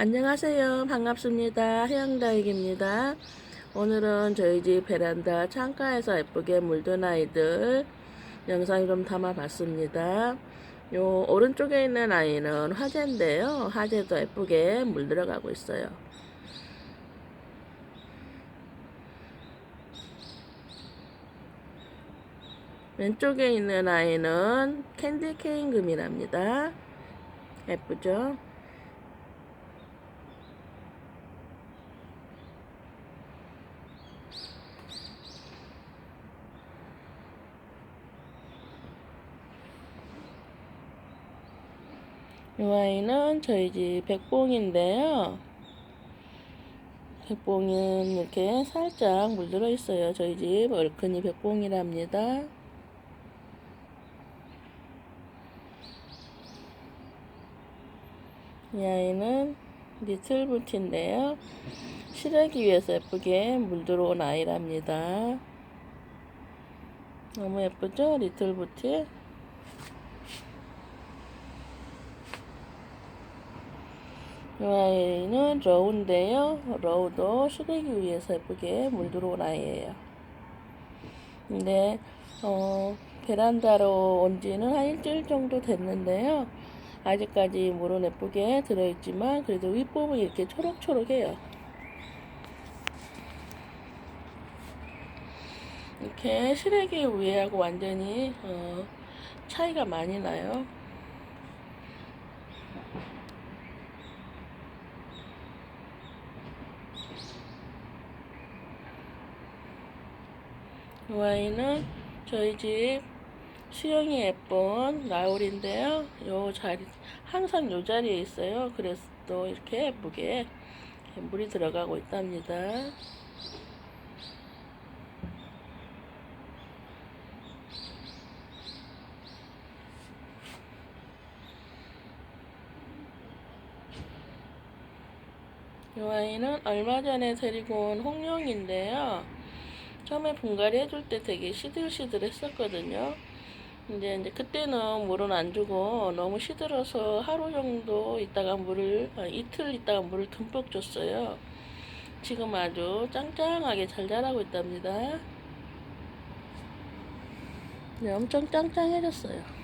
안녕하세요. 반갑습니다. 해양다육입니다. 오늘은 저희 집 베란다 창가에서 예쁘게 물든 아이들 영상 좀 담아봤습니다. 요 오른쪽에 있는 아이는 화재인데요. 화재도 예쁘게 물들어가고 있어요. 왼쪽에 있는 아이는 캔디 케인 금이랍니다. 예쁘죠? 이 아이는 저희 집 백봉인데요. 백봉은 이렇게 살짝 물들어 있어요. 저희 집 얼큰이 백봉이랍니다. 이 아이는 리틀부티인데요. 실하기 위해서 예쁘게 물들어온 아이랍니다. 너무 예쁘죠? 리틀부티? 이 아이는 러우인데요. 러우도 실하기 위해서 예쁘게 물들어온 아이예요. 근데 어, 베란다로 온 지는 한 일주일 정도 됐는데요. 아직까지 물은 예쁘게 들어있지만 그래도 윗부분이 이렇게 초록초록해요. 이렇게 실외기 위에하고 완전히 어, 차이가 많이 나요. 이 아이는 저희 집 수영이 예쁜 나울인데요. 요 자리 항상 요 자리에 있어요. 그래서 또 이렇게 예쁘게 물이 들어가고 있답니다. 이 아이는 얼마 전에 데리고 온 홍룡인데요. 처음에 분갈이 해줄 때 되게 시들시들 했었거든요. 이제, 이제 그때는 물은 안 주고 너무 시들어서 하루 정도 있다가 물을, 아, 이틀 있다가 물을 듬뿍 줬어요. 지금 아주 짱짱하게 잘 자라고 있답니다. 네, 엄청 짱짱해졌어요.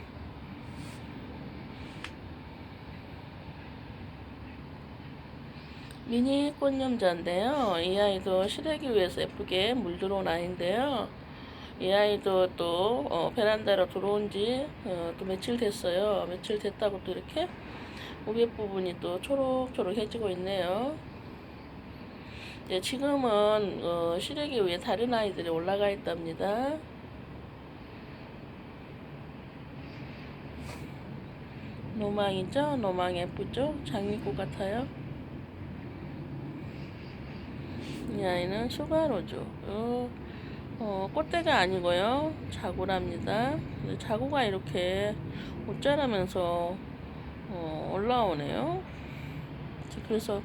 미니 꽃념자인데요. 이 아이도 실하기 위해서 예쁘게 물 들어온 아이인데요. 이 아이도 또 어, 베란다로 들어온 지또 어, 며칠 됐어요. 며칠 됐다고 또 이렇게 위에 부분이 또 초록초록해지고 있네요. 네, 지금은 어, 실하기 위해 다른 아이들이 올라가 있답니다. 노망이죠? 노망 예쁘죠? 장미꽃 같아요. 이 아이는 슈가로죠. 어, 어, 꽃대가 아니고요. 자구랍니다. 자구가 이렇게 옷자라면서 어, 올라오네요. 그래서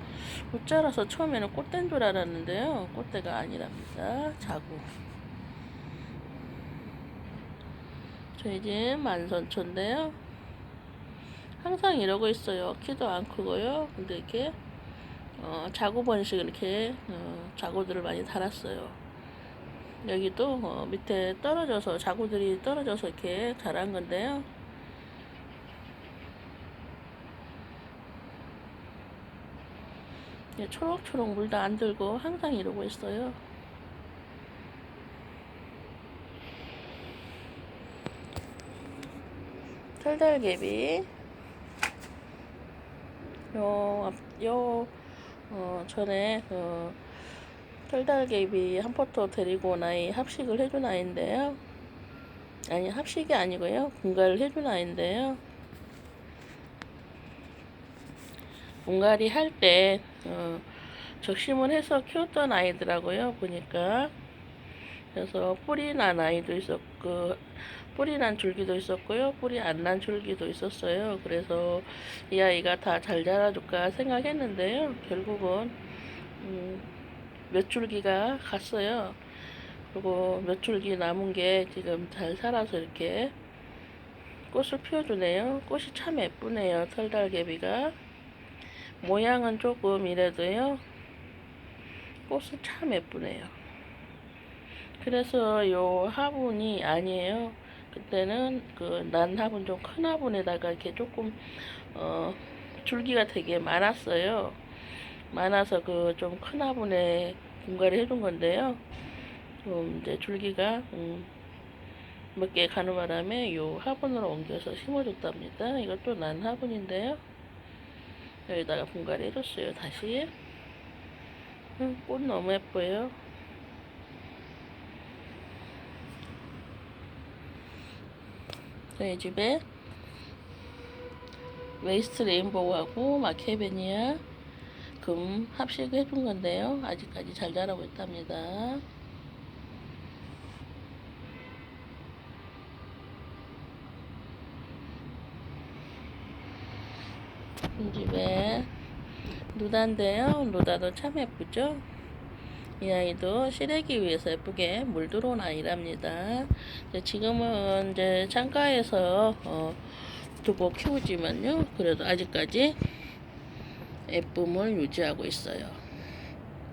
옷자라서 처음에는 꽃대인 줄 알았는데요. 꽃대가 아니랍니다. 자구. 저희 집 만선초인데요. 항상 이러고 있어요. 키도 안 크고요. 근데 이렇게 어, 자구 번식 이렇게 어, 자구들을 많이 달았어요. 여기도 어, 밑에 떨어져서 자구들이 떨어져서 이렇게 자란 건데요. 예, 초록초록 물도 안 들고 항상 이러고 있어요. 털달개비 요, 앞- 요, 어, 전에, 그, 털달개비 한 포토 데리고 온 아이 합식을 해준 아이인데요. 아니, 합식이 아니고요. 분갈을 해준 아이인데요. 분갈이 할 때, 어, 적심을 해서 키웠던 아이더라고요. 보니까. 그래서 뿌리 난 아이도 있었고, 뿌리 난 줄기도 있었고요. 뿌리 안 난 줄기도 있었어요. 그래서 이 아이가 다 잘 자라줄까 생각했는데요. 결국은 음, 몇 줄기가 갔어요. 그리고 몇 줄기 남은 게 지금 잘 살아서 이렇게 꽃을 피워주네요. 꽃이 참 예쁘네요. 털달개비가. 모양은 조금 이래도요. 꽃은 참 예쁘네요. 그래서 요 화분이 아니에요. 그때는 그난 화분 좀큰 화분에다가 이렇게 조금 어 줄기가 되게 많았어요. 많아서 그 좀 큰 화분에 분갈이 해둔 건데요. 좀 이제 줄기가 음, 몇 개 가는 바람에 요 화분으로 옮겨서 심어줬답니다. 이것도 난 화분인데요. 여기다가 분갈이 해줬어요. 다시. 음, 꽃 너무 예뻐요. 저희 집에 웨이스트 레인보우하고 마케베니아 금 합식 해준 건데요. 아직까지 잘 자라고 있답니다. 이 집에 누다인데요. 누다도 참 예쁘죠? 이 아이도 실내기 위해서 예쁘게 물 들어온 아이랍니다. 지금은 이제 창가에서 어, 두고 키우지만요. 그래도 아직까지 예쁨을 유지하고 있어요.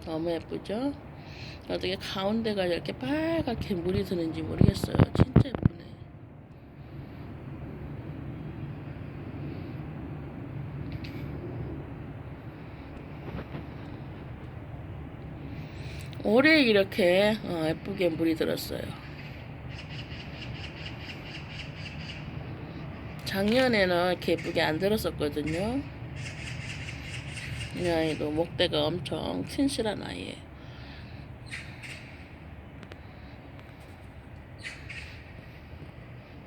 너무 예쁘죠? 어떻게 가운데가 이렇게 빨갛게 물이 드는지 모르겠어요. 진짜 예쁘네. 올해 이렇게 어, 예쁘게 물이 들었어요. 작년에는 이렇게 예쁘게 안 들었었거든요. 이 아이도 목대가 엄청 튼실한 아이예요.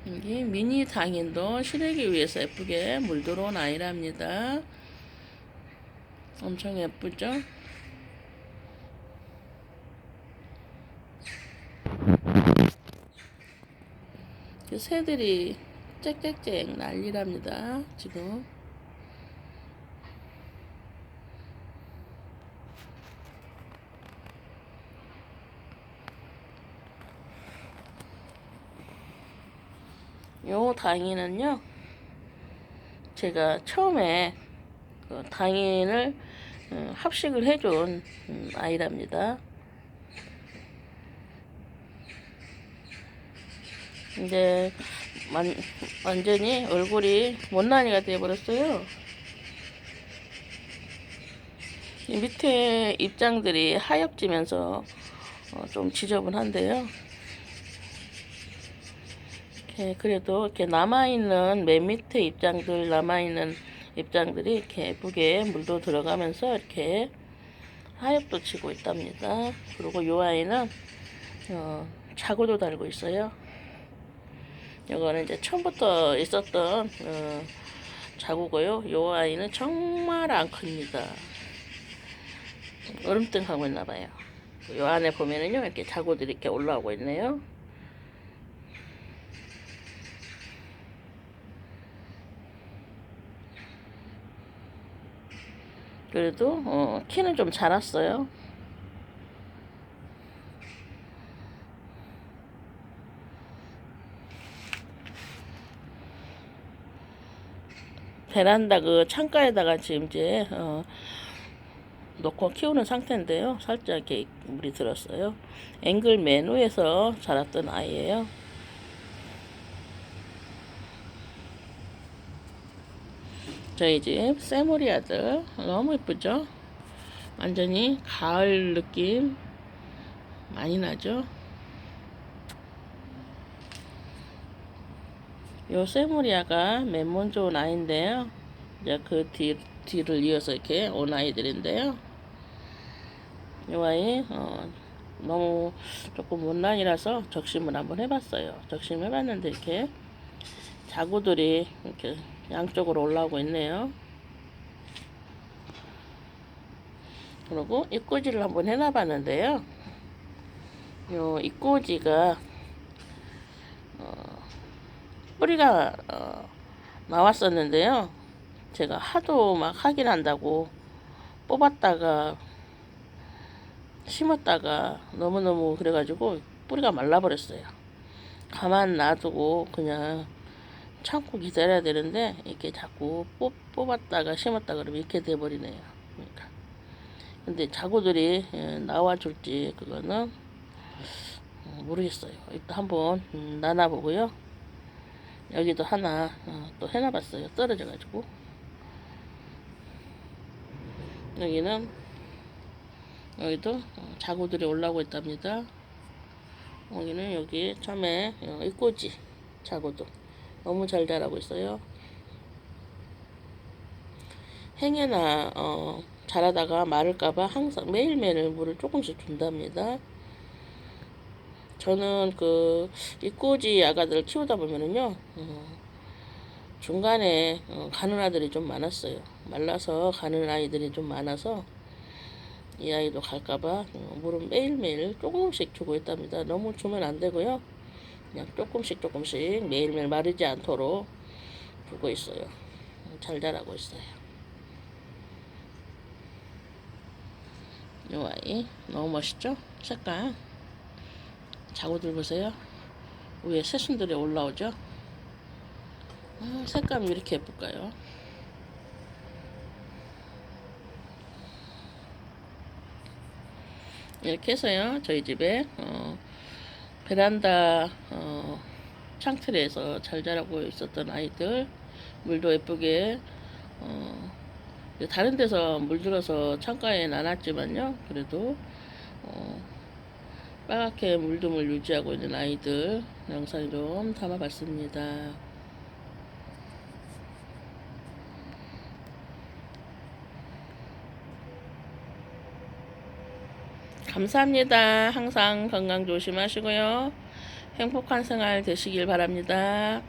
여기 미니 당인도 실내기 위해서 예쁘게 물 들어온 아이랍니다. 엄청 예쁘죠? 그 새들이 짹짹짹 난리랍니다. 지금. 요 당이는요, 제가 처음에 그 당인을 음, 합식을 해준 음, 아이랍니다. 이제 완, 완전히 얼굴이 못난이가 되어버렸어요. 이 밑에 입장들이 하엽지면서 어, 좀 지저분한데요. 이렇게 그래도 이렇게 남아있는 맨 밑에 입장들 남아있는 입장들이 이렇게 예쁘게 물도 들어가면서 이렇게 하엽도 치고 있답니다. 그리고 요 아이는 어, 자구도 달고 있어요. 이거는 이제 처음부터 있었던 어, 자구고요. 요 아이는 정말 안 큽니다. 얼음등 하고 있나 봐요. 요 안에 보면은요 이렇게 자구들이 이렇게 올라오고 있네요. 그래도 어, 키는 좀 자랐어요. 베란다 그 창가에다가 지금 이제 어, 놓고 키우는 상태인데요. 살짝 이렇게 물이 들었어요. 앵글 메뉴에서 자랐던 아이예요. 저희 집 세모리아들 너무 예쁘죠? 완전히 가을 느낌 많이 나죠? 요 세모리아가 맨 먼저 온 아이인데요. 이제 그 뒤, 뒤를 이어서 이렇게 온 아이들인데요. 요 아이, 어, 너무 조금 못난이라서 적심을 한번 해봤어요. 적심 해봤는데 이렇게 자구들이 이렇게 양쪽으로 올라오고 있네요. 그리고 입꼬지를 한번 해놔봤는데요. 요 입꼬지가 어, 뿌리가 어, 나왔었는데요. 제가 하도 막 하긴 한다고 뽑았다가 심었다가 너무너무 그래가지고 뿌리가 말라버렸어요. 가만 놔두고 그냥 참고 기다려야 되는데 이렇게 자꾸 뽑, 뽑았다가 심었다 그러면 이렇게 돼버리네요. 그러니까. 근데 자구들이 예, 나와줄지 그거는 어, 모르겠어요. 일단 한번 음, 나눠보고요. 여기도 하나 어, 또 해놔봤어요. 떨어져가지고 여기는 여기도 어, 자구들이 올라오고 있답니다. 여기는 여기 처음에 어, 이꼬지 자구도 너무 잘 자라고 있어요. 행여나 어, 자라다가 마를까봐 항상 매일매일 물을 조금씩 준답니다. 저는 그 이꼬지 아가들 키우다 보면은요 어, 중간에 어, 가는 아들이 좀 많았어요. 말라서 가는 아이들이 좀 많아서 이 아이도 갈까봐 어, 물은 매일매일 조금씩 주고 있답니다. 너무 주면 안 되고요. 그냥 조금씩 조금씩 매일매일 마르지 않도록 주고 있어요. 잘 자라고 있어요. 이 아이 너무 멋있죠? 색깔 자구들 보세요. 위에 새순들이 올라오죠? 아, 색감이 왜 이렇게 예쁠까요? 이렇게 해서요 저희 집에 어, 베란다 어, 창틀에서 잘 자라고 있었던 아이들 물도 예쁘게 어, 다른 데서 물 들어서 창가에 나눴지만요 그래도 어, 빨갛게 물듬을 유지하고 있는 아이들 영상 좀 담아봤습니다. 감사합니다. 항상 건강 조심하시고요. 행복한 생활 되시길 바랍니다.